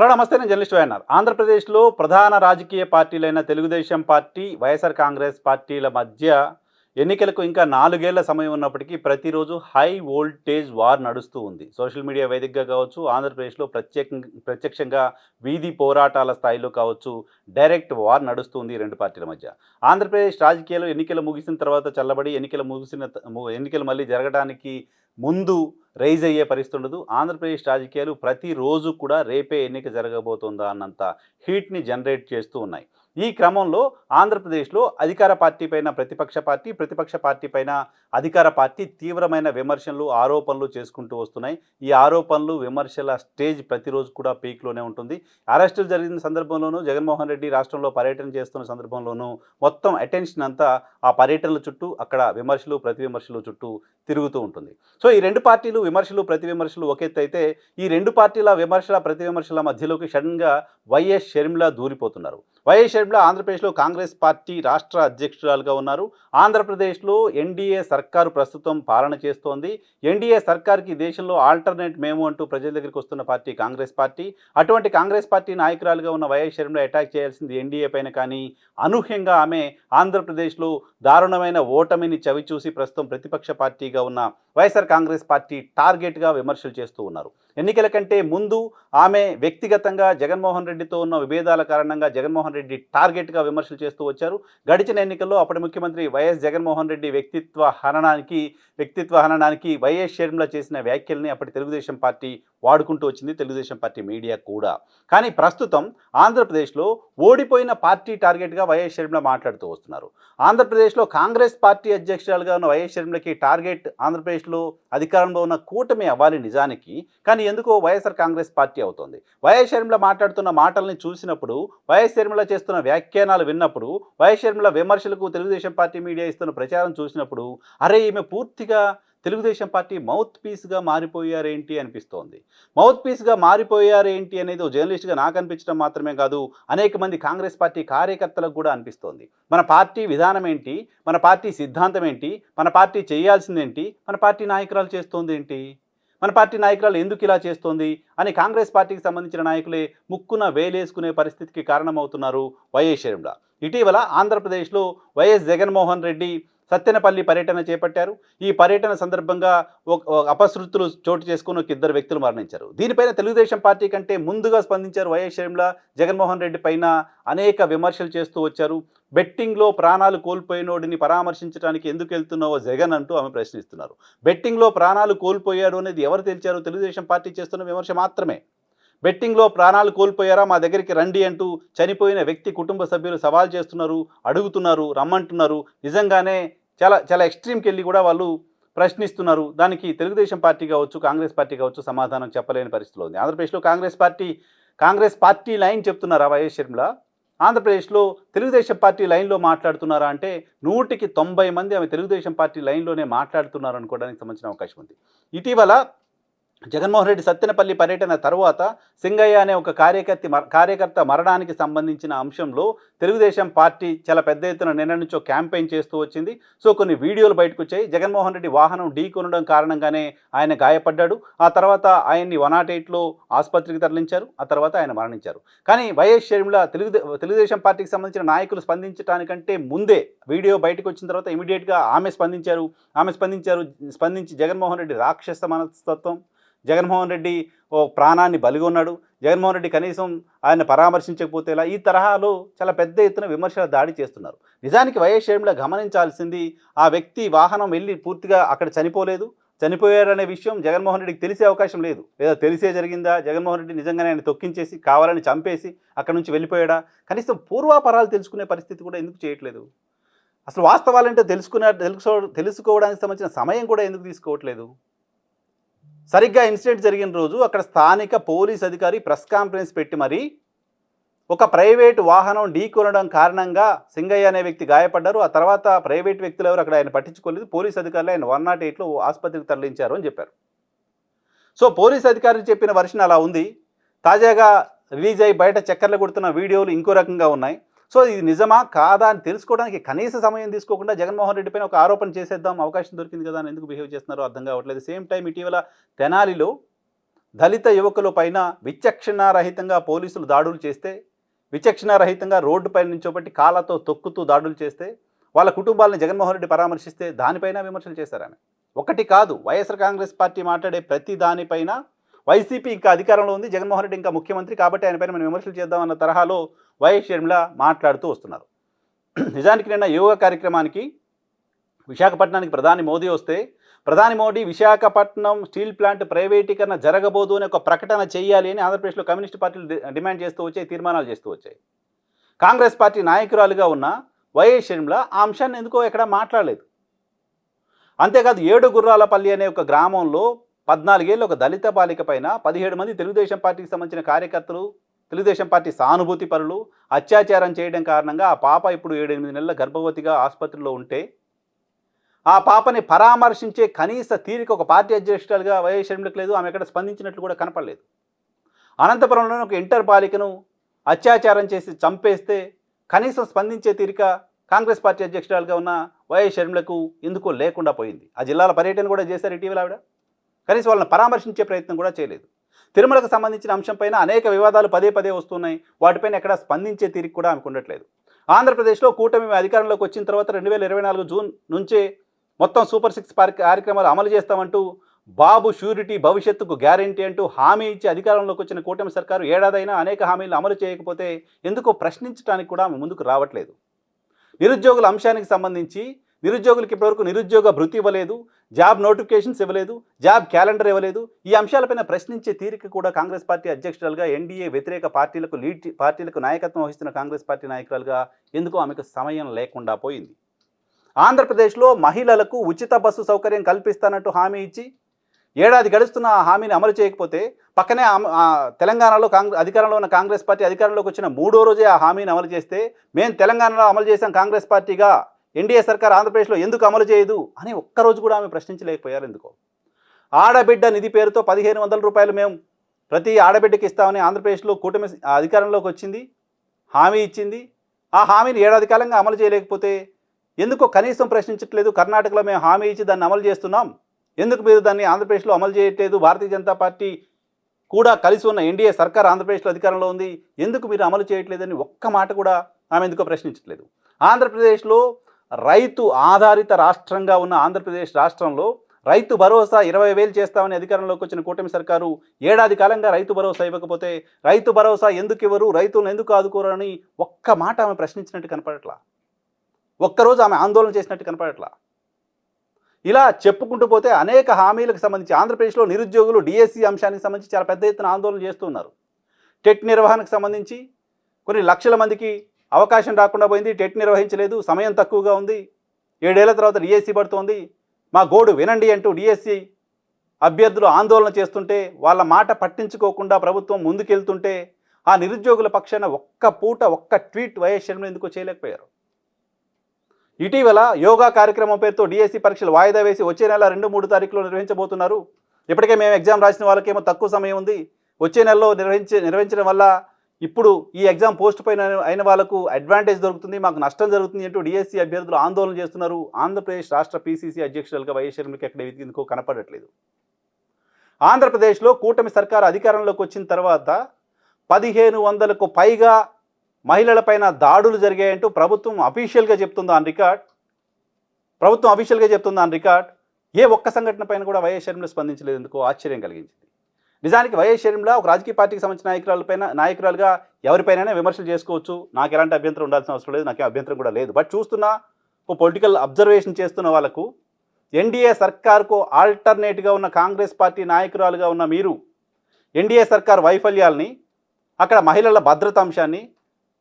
Hello నమస్తే నేను journalist YNR. ఆంధ్రప్రదేశ్లో ప్రధాన రాజకీయ పార్టీలైన తెలుగుదేశం పార్టీ వైఎస్ఆర్ కాంగ్రెస్ పార్టీల మధ్య ఎన్నికలకు ఇంకా నాలుగేళ్ళ సమయం ఉన్నప్పటికీ ప్రతిరోజు హై వోల్టేజ్ వార్ నడుస్తూ ఉంది. సోషల్ మీడియా వేదికగా కావచ్చు ఆంధ్రప్రదేశ్లో ప్రత్యేక ప్రత్యక్షంగా వీధి పోరాటాల స్థాయిలో కావచ్చు డైరెక్ట్ వార్ నడుస్తుంది రెండు పార్టీల మధ్య. ఆంధ్రప్రదేశ్ రాజకీయాలు ఎన్నికలు ముగిసిన తర్వాత చల్లబడి ఎన్నికలు ముగిసిన ఎన్నికలు మళ్ళీ జరగడానికి ముందు రైజ్ అయ్యే పరిస్థితి ఉండదు. ఆంధ్రప్రదేశ్ రాజకీయాలు ప్రతిరోజు కూడా రేపే ఎన్నిక జరగబోతుందా అన్నంత హీట్ని జనరేట్ చేస్తూ ఉన్నాయి. ఈ క్రమంలో ఆంధ్రప్రదేశ్లో అధికార పార్టీ పైన ప్రతిపక్ష పార్టీ ప్రతిపక్ష పార్టీ పైన అధికార పార్టీ తీవ్రమైన విమర్శలు ఆరోపణలు చేసుకుంటూ వస్తున్నాయి. ఈ ఆరోపణలు విమర్శల స్టేజ్ ప్రతిరోజు కూడా పీక్లోనే ఉంటుంది. అరెస్టులు జరిగిన సందర్భంలోనూ జగన్మోహన్ రెడ్డి రాష్ట్రంలో పర్యటన చేస్తున్న సందర్భంలోనూ మొత్తం అటెన్షన్ అంతా ఆ పర్యటనల చుట్టూ అక్కడ విమర్శలు ప్రతి విమర్శలు చుట్టూ తిరుగుతూ ఉంటుంది. సో ఈ రెండు పార్టీలు విమర్శలు ప్రతి విమర్శలు ఒకెత్తైతే ఈ రెండు పార్టీల విమర్శల ప్రతి విమర్శల మధ్యలోకి సడన్గా వైఎస్ షర్మిల దూరిపోతున్నారు. వైఎస్ షర్మిల ఆంధ్రప్రదేశ్లో కాంగ్రెస్ పార్టీ రాష్ట్ర అధ్యక్షురాలుగా ఉన్నారు. ఆంధ్రప్రదేశ్లో ఎన్డీఏ సర్కారు ప్రస్తుతం పాలన చేస్తోంది. ఎన్డీఏ సర్కార్కి దేశంలో ఆల్టర్నేట్ మేము అంటూ ప్రజల దగ్గరికి వస్తున్న పార్టీ కాంగ్రెస్ పార్టీ. అటువంటి కాంగ్రెస్ పార్టీ నాయకురాలుగా ఉన్న వైఎస్ షర్మిల అటాక్ చేయాల్సింది ఎన్డీఏ పైన కానీ అనూహ్యంగా ఆమె ఆంధ్రప్రదేశ్లో దారుణమైన ఓటమిని చవిచూసి ప్రస్తుతం ప్రతిపక్ష పార్టీగా ఉన్న వైఎస్ఆర్ కాంగ్రెస్ పార్టీ టార్గెట్గా విమర్శలు చేస్తూ ఉన్నారు. ఎన్నికల కంటే ముందు ఆమె వ్యక్తిగతంగా జగన్మోహన్ రెడ్డితో ఉన్న విభేదాల కారణంగా జగన్మోహన్ రెడ్డి టార్గెట్గా విమర్శలు చేస్తూ వచ్చారు. గడిచిన ఎన్నికల్లో అప్పటి ముఖ్యమంత్రి వైఎస్ జగన్మోహన్ రెడ్డి వ్యక్తిత్వ హననానికి వ్యక్తిత్వ హననానికి వైఎస్ షర్మిల చేసిన వ్యాఖ్యల్ని అప్పటి తెలుగుదేశం పార్టీ వాడుకుంటూ వచ్చింది తెలుగుదేశం పార్టీ మీడియా కూడా. కానీ ప్రస్తుతం ఆంధ్రప్రదేశ్లో ఓడిపోయిన పార్టీ టార్గెట్గా వైఎస్ షర్మిల మాట్లాడుతూ వస్తున్నారు. ఆంధ్రప్రదేశ్లో కాంగ్రెస్ పార్టీ అధ్యక్షురాలుగా ఉన్న వైఎస్ షర్మిలకి టార్గెట్ ఆంధ్రప్రదేశ్లో అధికారంలో ఉన్న కూటమి అవ్వాలి నిజానికి. కానీ ఎందుకో వైఎస్ఆర్ కాంగ్రెస్ పార్టీ అవుతోంది. వైఎస్ షర్మిల మాట్లాడుతున్న మాటల్ని చూసినప్పుడు వైఎస్ షర్మిల చేస్తున్న వ్యాఖ్యానాలు విన్నప్పుడు వైఎస్ షర్మిల విమర్శలకు తెలుగుదేశం పార్టీ మీడియా ఇస్తున్న ప్రచారం చూసినప్పుడు అరే ఈమె పూర్తిగా తెలుగుదేశం పార్టీ మౌత్ పీస్గా మారిపోయారేంటి అనిపిస్తోంది. మౌత్ పీస్గా మారిపోయారేంటి అనేది ఓ జర్నలిస్ట్గా నాకు అనిపించడం మాత్రమే కాదు అనేక మంది కాంగ్రెస్ పార్టీ కార్యకర్తలకు కూడా అనిపిస్తోంది. మన పార్టీ విధానం ఏంటి? మన పార్టీ సిద్ధాంతం ఏంటి? మన పార్టీ చేయాల్సిందేంటి మన పార్టీ నాయకురాలు చేస్తోంది ఏంటి? మన పార్టీ నాయకురాలు ఎందుకు ఇలా చేస్తోంది? అని కాంగ్రెస్ పార్టీకి సంబంధించిన నాయకులే ముక్కున వేలేసుకునే పరిస్థితికి కారణమవుతున్నారు వైఎస్ షర్మిల. ఇటీవల ఆంధ్రప్రదేశ్లో వైఎస్ జగన్మోహన్ రెడ్డి సత్తెనపల్లి పర్యటన చేపట్టారు. ఈ పర్యటన సందర్భంగా ఒక అపశృతులు చోటు చేసుకుని ఒక ఇద్దరు వ్యక్తులు మరణించారు. దీనిపైన తెలుగుదేశం పార్టీ కంటే ముందుగా స్పందించారు వైఎస్ షర్మిల జగన్మోహన్ రెడ్డి పైన అనేక విమర్శలు చేస్తూ వచ్చారు. బెట్టింగ్లో ప్రాణాలు కోల్పోయినోడిని పరామర్శించడానికి ఎందుకు వెళ్తున్నావో జగన్ అంటూ ఆమె ప్రశ్నిస్తున్నారు. బెట్టింగ్లో ప్రాణాలు కోల్పోయాడు అనేది ఎవరు తెలిచారో తెలుగుదేశం పార్టీ చేస్తున్న విమర్శ మాత్రమే. బెట్టింగ్లో ప్రాణాలు కోల్పోయారా మా దగ్గరికి రండి అంటూ చనిపోయిన వ్యక్తి కుటుంబ సభ్యులు సవాల్ చేస్తున్నారు అడుగుతున్నారు రమ్మంటున్నారు. నిజంగానే చాలా చాలా ఎక్స్ట్రీమ్కి వెళ్ళి కూడా వాళ్ళు ప్రశ్నిస్తున్నారు. దానికి తెలుగుదేశం పార్టీ కావచ్చు కాంగ్రెస్ పార్టీ కావచ్చు సమాధానం చెప్పలేని పరిస్థితిలో ఉంది. ఆంధ్రప్రదేశ్లో Congress party Congress party line చెప్తున్నారా వైఎస్ షర్మిల? ఆంధ్రప్రదేశ్లో తెలుగుదేశం పార్టీ లైన్లో మాట్లాడుతున్నారా అంటే నూటికి తొంభై మంది ఆమె తెలుగుదేశం పార్టీ లైన్లోనే మాట్లాడుతున్నారు అనుకోవడానికి సంబంధించిన అవకాశం ఉంది. ఇటీవల జగన్మోహన్ రెడ్డి సత్తెనపల్లి పర్యటన తర్వాత సింగయ్య అనే ఒక కార్యకర్త మర- కార్యకర్త మరణానికి సంబంధించిన అంశంలో తెలుగుదేశం పార్టీ చాలా పెద్ద ఎత్తున నిన్న నుంచో క్యాంపెయిన్ చేస్తూ వచ్చింది. సో కొన్ని వీడియోలు బయటకు వచ్చాయి. జగన్మోహన్ రెడ్డి వాహనం ఢీ కొనడం కారణంగానే ఆయన గాయపడ్డాడు. ఆ తర్వాత ఆయన్ని వన్ నాట్ ఎయిట్లో ఆసుపత్రికి తరలించారు. ఆ తర్వాత ఆయన మరణించారు. కానీ వైఎస్ షర్మిల తెలుగు తెలుగుదేశం పార్టీకి సంబంధించిన నాయకులు స్పందించడానికంటే ముందే వీడియో బయటకు వచ్చిన తర్వాత ఇమీడియట్గా ఆమె స్పందించారు. ఆమె స్పందించారు. స్పందించి జగన్మోహన్ రెడ్డి రాక్షస మనస్తత్వం. జగన్మోహన్ రెడ్డి ఓ ప్రాణాన్ని బలిగొన్నాడు జగన్మోహన్ రెడ్డి కనీసం ఆయన పరామర్శించకపోతే ఎలా ఈ తరహాలో చాలా పెద్ద ఎత్తున విమర్శల దాడి చేస్తున్నారు. నిజానికి వైఎస్ షర్మిల గమనించాల్సింది ఆ వ్యక్తి వాహనం వెళ్ళి పూర్తిగా అక్కడ చనిపోలేదు. చనిపోయారనే విషయం జగన్మోహన్ రెడ్డికి తెలిసే అవకాశం లేదు. లేదా తెలిసే జరిగిందా? జగన్మోహన్ రెడ్డి నిజంగానే ఆయన తొక్కించేసి కావాలని చంపేసి అక్కడ నుంచి వెళ్ళిపోయాడా? కనీసం పూర్వాపరాలు తెలుసుకునే పరిస్థితి కూడా ఎందుకు చేయట్లేదు? అసలు వాస్తవాలంటే తెలుసుకునే తెలుసుకోవడానికి సంబంధించిన సమయం కూడా ఎందుకు తీసుకోవట్లేదు? సరిగ్గా ఇన్సిడెంట్ జరిగిన రోజు అక్కడ స్థానిక పోలీస్ అధికారి ప్రెస్ కాన్ఫరెన్స్ పెట్టి మరి ఒక ప్రైవేటు వాహనం ఢీకొనడం కారణంగా సింగయ్య అనే వ్యక్తి గాయపడ్డారు. ఆ తర్వాత ప్రైవేట్ వ్యక్తులు ఎవరు అక్కడ ఆయన పట్టించుకోలేదు. పోలీస్ అధికారులు ఆయన వన్ నాట్ ఎయిట్లో ఆసుపత్రికి తరలించారు అని చెప్పారు. సో పోలీస్ అధికారులు చెప్పిన వర్షన్ అలా ఉంది. తాజాగా రిలీజ్ అయ్యి బయట చక్కర్లు కొడుతున్న వీడియోలు ఇంకో రకంగా ఉన్నాయి. సో ఇది నిజమా? కాదా? అని తెలుసుకోవడానికి కనీస సమయం తీసుకోకుండా జగన్మోహన్ రెడ్డి పైన ఒక ఆరోపణ చేసేద్దాం అవకాశం దొరికింది కదా అని ఎందుకు బిహేవ్ చేస్తున్నారో అర్థం కావట్లేదు. సేమ్ టైం ఇటీవల తెనాలిలో దళిత యువకుల పైన విచక్షణారహితంగా పోలీసులు దాడులు చేస్తే విచక్షణారహితంగా రోడ్డుపై నుంచోబట్టి కాళ్ళతో తొక్కుతూ దాడులు చేస్తే వాళ్ళ కుటుంబాలను జగన్మోహన్ రెడ్డి పరామర్శిస్తే దానిపైన విమర్శలు చేశారు ఆమె. ఒకటి కాదు వైఎస్ఆర్ కాంగ్రెస్ పార్టీ మాట్లాడే ప్రతి దానిపైన వైసీపీ ఇంకా అధికారంలో ఉంది జగన్మోహన్ రెడ్డి ఇంకా ముఖ్యమంత్రి కాబట్టి ఆయన పైన మనం విమర్శలు చేద్దామన్న తరహాలో వైఎస్ షర్మిల మాట్లాడుతూ వస్తున్నారు. నిజానికి నిన్న యోగా కార్యక్రమానికి విశాఖపట్నానికి ప్రధాని మోదీ వస్తే ప్రధాని మోడీ విశాఖపట్నం స్టీల్ ప్లాంట్ ప్రైవేటీకరణ జరగబోదు అనే ఒక ప్రకటన చేయాలి అని ఆంధ్రప్రదేశ్లో కమ్యూనిస్ట్ పార్టీలు డిమాండ్ చేస్తూ వచ్చాయి తీర్మానాలు చేస్తూ వచ్చాయి. కాంగ్రెస్ పార్టీ నాయకురాలుగా ఉన్న వైఎస్ షర్మిల ఆ అంశాన్ని ఎందుకో ఎక్కడ మాట్లాడలేదు. అంతేకాదు ఏడు గుర్రాలపల్లి అనే ఒక గ్రామంలో పద్నాలుగేళ్ళు ఒక దళిత బాలిక పైన పదిహేడు మంది తెలుగుదేశం పార్టీకి సంబంధించిన కార్యకర్తలు తెలుగుదేశం పార్టీ సానుభూతి పరులు అత్యాచారం చేయడం కారణంగా ఆ పాప ఇప్పుడు ఏడెనిమిది నెలల గర్భవతిగా ఆసుపత్రిలో ఉంటే ఆ పాపని పరామర్శించే కనీస తీరిక ఒక పార్టీ అధ్యక్షురాలుగా వైఎస్ షర్మిలకు లేదు ఆమె ఎక్కడ స్పందించినట్లు కూడా కనపడలేదు. అనంతపురంలోని ఒక ఇంటర్ బాలికను అత్యాచారం చేసి చంపేస్తే కనీసం స్పందించే తీరిక కాంగ్రెస్ పార్టీ అధ్యక్షురాలుగా ఉన్న వైఎస్ షర్మిలకు ఎందుకో లేకుండా పోయింది. ఆ జిల్లాల పర్యటన కూడా చేశారు ఇటీవల ఆవిడ. కనీసం వాళ్ళని పరామర్శించే ప్రయత్నం కూడా చేయలేదు. తిరుమలకు సంబంధించిన అంశంపైన అనేక వివాదాలు పదే పదే వస్తున్నాయి. వాటిపైన ఎక్కడ స్పందించే తీరిక కూడా ఆమెకు ఉండట్లేదు. ఆంధ్రప్రదేశ్లో కూటమి అధికారంలోకి వచ్చిన తర్వాత రెండు వేల ఇరవై నాలుగు జూన్ నుంచే మొత్తం సూపర్ సిక్స్ పార్ కార్యక్రమాలు అమలు చేస్తామంటూ బాబు షూరిటీ భవిష్యత్తుకు గ్యారంటీ అంటూ హామీ ఇచ్చి అధికారంలోకి వచ్చిన కూటమి సర్కారు ఏడాదైనా అనేక హామీలు అమలు చేయకపోతే ఎందుకో ప్రశ్నించడానికి కూడా ఆమె ముందుకు రావట్లేదు. నిరుద్యోగుల అంశానికి సంబంధించి నిరుద్యోగులకి ఇప్పటివరకు నిరుద్యోగ భృతి ఇవ్వలేదు జాబ్ నోటిఫికేషన్స్ ఇవ్వలేదు జాబ్ క్యాలెండర్ ఇవ్వలేదు. ఈ అంశాలపైన ప్రశ్నించే తీరిక కూడా కాంగ్రెస్ పార్టీ అధ్యక్షురాలుగా ఎన్డీఏ వ్యతిరేక పార్టీలకు లీడ్ పార్టీలకు నాయకత్వం వహిస్తున్న కాంగ్రెస్ పార్టీ నాయకురాలుగా ఎందుకో ఆమెకు సమయం లేకుండా పోయింది? ఆంధ్రప్రదేశ్లో మహిళలకు ఉచిత బస్సు సౌకర్యం కల్పిస్తానంటూ హామీ ఇచ్చి ఏడాది గడుస్తున్న ఆ హామీని అమలు చేయకపోతే పక్కనే ఆ తెలంగాణలో కాంగ్రెస్ అధికారంలో ఉన్న కాంగ్రెస్ పార్టీ అధికారంలోకి వచ్చిన మూడో రోజే ఆ హామీని అమలు చేస్తే మేము తెలంగాణలో అమలు చేసాం కాంగ్రెస్ పార్టీగా. ఎన్డీఏ సర్కార్ ఆంధ్రప్రదేశ్లో ఎందుకు అమలు చేయదు అని ఒక్కరోజు కూడా ఆమె ప్రశ్నించలేకపోయారు ఎందుకో. ఆడబిడ్డ నిధి పేరుతో పదిహేను వందల రూపాయలు మేము ప్రతి ఆడబిడ్డకి ఇస్తామని ఆంధ్రప్రదేశ్లో కూటమి అధికారంలోకి వచ్చింది హామీ ఇచ్చింది. ఆ హామీని ఏడాది కాలంగా అమలు చేయలేకపోతే ఎందుకో కనీసం ప్రశ్నించట్లేదు కర్ణాటకలో మేము హామీ ఇచ్చి దాన్ని అమలు చేస్తున్నాం. ఎందుకు మీరు దాన్ని ఆంధ్రప్రదేశ్లో అమలు చేయట్లేదు? భారతీయ జనతా పార్టీ కూడా కలిసి ఉన్న ఎన్డీఏ సర్కార్ ఆంధ్రప్రదేశ్లో అధికారంలో ఉంది. ఎందుకు మీరు అమలు చేయట్లేదని ఒక్క మాట కూడా ఆమె ఎందుకో ప్రశ్నించట్లేదు. ఆంధ్రప్రదేశ్లో రైతు ఆధారిత రాష్ట్రంగా ఉన్న ఆంధ్రప్రదేశ్ రాష్ట్రంలో రైతు భరోసా ఇరవై వేలు చేస్తామని అధికారంలోకి వచ్చిన కూటమి సర్కారు ఏడాది కాలంగా రైతు భరోసా ఇవ్వకపోతే రైతు భరోసా ఎందుకు ఇవ్వరు? రైతులను ఎందుకు ఆదుకోరని ఒక్క మాట ఆమె ప్రశ్నించినట్టు కనపడట్లా. ఒక్కరోజు ఆమె ఆందోళన చేసినట్టు కనపడట్లా. ఇలా చెప్పుకుంటూ పోతే అనేక హామీలకు సంబంధించి ఆంధ్రప్రదేశ్లో నిరుద్యోగులు డిఎస్సి అంశానికి సంబంధించి చాలా పెద్ద ఎత్తున ఆందోళన చేస్తున్నారు. టెట్ నిర్వహణకు సంబంధించి కొన్ని లక్షల మందికి అవకాశం రాకుండా పోయింది టెట్ నిర్వహించలేదు సమయం తక్కువగా ఉంది. ఏడేళ్ళ తర్వాత డిఎస్సి పడుతోంది. మా గోడు వినండి అంటూ డిఎస్సి అభ్యర్థులు ఆందోళన చేస్తుంటే వాళ్ళ మాట పట్టించుకోకుండా ప్రభుత్వం ముందుకెళ్తుంటే ఆ నిరుద్యోగుల పక్షాన ఒక్క పూట ఒక్క ట్వీట్ వైఎస్ షర్మిల ఎందుకు చేయలేకపోయారు. ఇటీవల యోగా కార్యక్రమం పేరుతో డిఎస్సి పరీక్షలు వాయిదా వేసి వచ్చే నెల రెండు మూడు తారీఖులో నిర్వహించబోతున్నారు. ఇప్పటికే మేము ఎగ్జామ్ రాసిన వాళ్ళకేమో తక్కువ సమయం ఉంది. వచ్చే నెలలో నిర్వహించే నిర్వహించడం వల్ల ఇప్పుడు ఈ ఎగ్జామ్ పోస్ట్ పైన అయిన వాళ్ళకు అడ్వాంటేజ్ దొరుకుతుంది మాకు నష్టం జరుగుతుంది అంటూ డిఎస్సి అభ్యర్థులు ఆందోళన చేస్తున్నారు. ఆంధ్రప్రదేశ్ రాష్ట్ర పీసీసీ అధ్యక్షులుగా వైఎస్ షర్మిలకి ఎక్కడ ఎందుకో కనపడట్లేదు. ఆంధ్రప్రదేశ్లో కూటమి సర్కారు అధికారంలోకి వచ్చిన తర్వాత పదిహేను వందలకు పైగా మహిళలపైన దాడులు జరిగాయంటూ ప్రభుత్వం అఫీషియల్గా చెప్తుంది ఆన్ రికార్డ్? ప్రభుత్వం అఫీషియల్గా చెప్తుంది ఆన్ రికార్డ్? ఏ ఒక్క సంఘటన పైన కూడా వైఎస్ షర్మిల స్పందించలేదు. ఎందుకో ఆశ్చర్యం కలిగించింది. నిజానికి వైఎస్ షర్మిల ఒక రాజకీయ పార్టీకి సంబంధించిన నాయకురాలపైన నాయకురాలుగా ఎవరిపైన విమర్శలు చేసుకోవచ్చు. నాకు ఎలాంటి అభ్యంతరం ఉండాల్సిన అవసరం లేదు. నాకు అభ్యంతరం కూడా లేదు. బట్ చూస్తున్నా ఓ పొలిటికల్ అబ్జర్వేషన్ చేస్తున్న వాళ్ళకు ఎన్డీఏ సర్కార్కు ఆల్టర్నేట్గా ఉన్న కాంగ్రెస్ పార్టీ నాయకురాలుగా ఉన్న మీరు ఎన్డీఏ సర్కార్ వైఫల్యాల్ని అక్కడ మహిళల భద్రత అంశాన్ని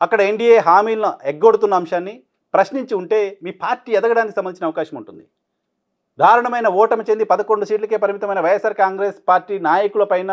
అక్కడ ఎన్డీఏ హామీలను ఎగ్గొడుతున్న అంశాన్ని ప్రశ్నించి ఉంటే మీ పార్టీ ఎదగడానికి సంబంధించిన అవకాశం ఉంటుంది. దారుణమైన ఓటమి చెంది పదకొండు సీట్లకే పరిమితమైన వైఎస్ఆర్ కాంగ్రెస్ పార్టీ నాయకులపైన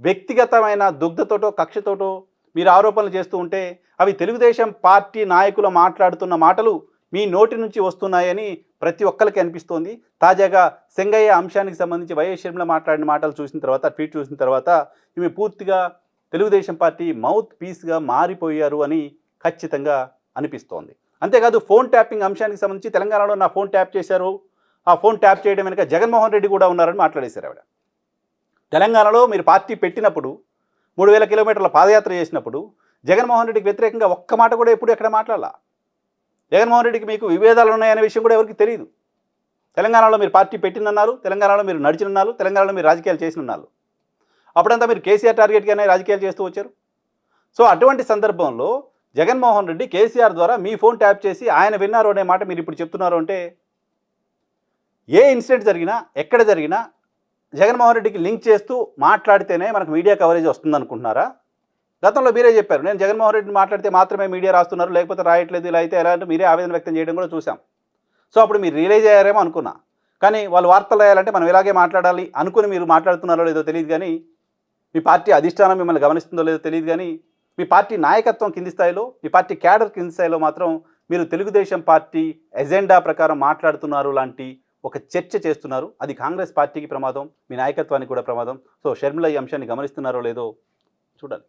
వ్యక్తిగతమైన దుగ్ధతోటో కక్షతోటో మీరు ఆరోపణలు చేస్తూ ఉంటే అవి తెలుగుదేశం పార్టీ నాయకులు మాట్లాడుతున్న మాటలు మీ నోటి నుంచి వస్తున్నాయని ప్రతి ఒక్కరికి అనిపిస్తోంది. తాజాగా సెంగయ్య అంశానికి సంబంధించి వైఎస్ షర్మిల మాట్లాడిన మాటలు చూసిన తర్వాత ట్వీట్ చూసిన తర్వాత ఇవి పూర్తిగా తెలుగుదేశం పార్టీ మౌత్ పీస్గా మారిపోయారు అని ఖచ్చితంగా అనిపిస్తోంది. అంతేకాదు ఫోన్ ట్యాపింగ్ అంశానికి సంబంధించి తెలంగాణలో నా ఫోన్ ట్యాప్ చేశారు. ఆ ఫోన్ ట్యాప్ చేయడం వెనుక జగన్మోహన్ రెడ్డి కూడా ఉన్నారని మాట్లాడేశారు ఆవిడ. తెలంగాణలో మీరు పార్టీ పెట్టినప్పుడు మూడు వేల కిలోమీటర్ల పాదయాత్ర చేసినప్పుడు జగన్మోహన్ రెడ్డికి వ్యతిరేకంగా ఒక్క మాట కూడా ఎప్పుడు ఎక్కడ మాట్లాడాల? జగన్మోహన్ రెడ్డికి మీకు విభేదాలు ఉన్నాయనే విషయం కూడా ఎవరికి తెలియదు తెలంగాణలో మీరు పార్టీ పెట్టినన్నారు తెలంగాణలో మీరు నడిచినన్నారు తెలంగాణలో మీరు రాజకీయాలు చేసినన్నారు. అప్పుడంతా మీరు కేసీఆర్ టార్గెట్గానే రాజకీయాలు చేస్తూ వచ్చారు. సో అటువంటి సందర్భంలో జగన్మోహన్ రెడ్డి కేసీఆర్ ద్వారా మీ ఫోన్ ట్యాప్ చేసి ఆయన విన్నారు అనే మాట మీరు ఇప్పుడు చెప్తున్నారు అంటే ఏ ఇన్సిడెంట్ జరిగినా ఎక్కడ జరిగినా జగన్మోహన్ రెడ్డికి లింక్ చేస్తూ మాట్లాడితేనే మనకు మీడియా కవరేజ్ వస్తుంది అనుకుంటున్నారా గతంలో మీరే చెప్పారు నేను జగన్మోహన్ రెడ్డిని మాట్లాడితే మాత్రమే మీడియా రాస్తున్నారు లేకపోతే రాయట్లేదు ఇలా అయితే ఎలా అంటే మీరే ఆవేదన వ్యక్తం చేయడం కూడా చూసాం సో అప్పుడు మీరు రియలైజ్ అయ్యారేమో అనుకున్నా. కానీ వాళ్ళు వార్తలు రాయాలంటే మనం ఇలాగే మాట్లాడాలి అనుకుని మీరు మాట్లాడుతున్నారో లేదో తెలియదు కానీ మీ పార్టీ అధిష్టానం మిమ్మల్ని గమనిస్తుందో లేదో తెలియదు కానీ మీ పార్టీ నాయకత్వం కింది స్థాయిలో మీ పార్టీ క్యాడర్ కింది స్థాయిలో మాత్రం మీరు తెలుగుదేశం పార్టీ ఎజెండా ప్రకారం మాట్లాడుతున్నారు లాంటి ఒక చర్చ చేస్తున్నారు. అది కాంగ్రెస్ పార్టీకి ప్రమాదం మీ నాయకత్వానికి కూడా ప్రమాదం. సో షర్మిల ఈ అంశాన్ని గమనిస్తున్నారో లేదో చూడాలి.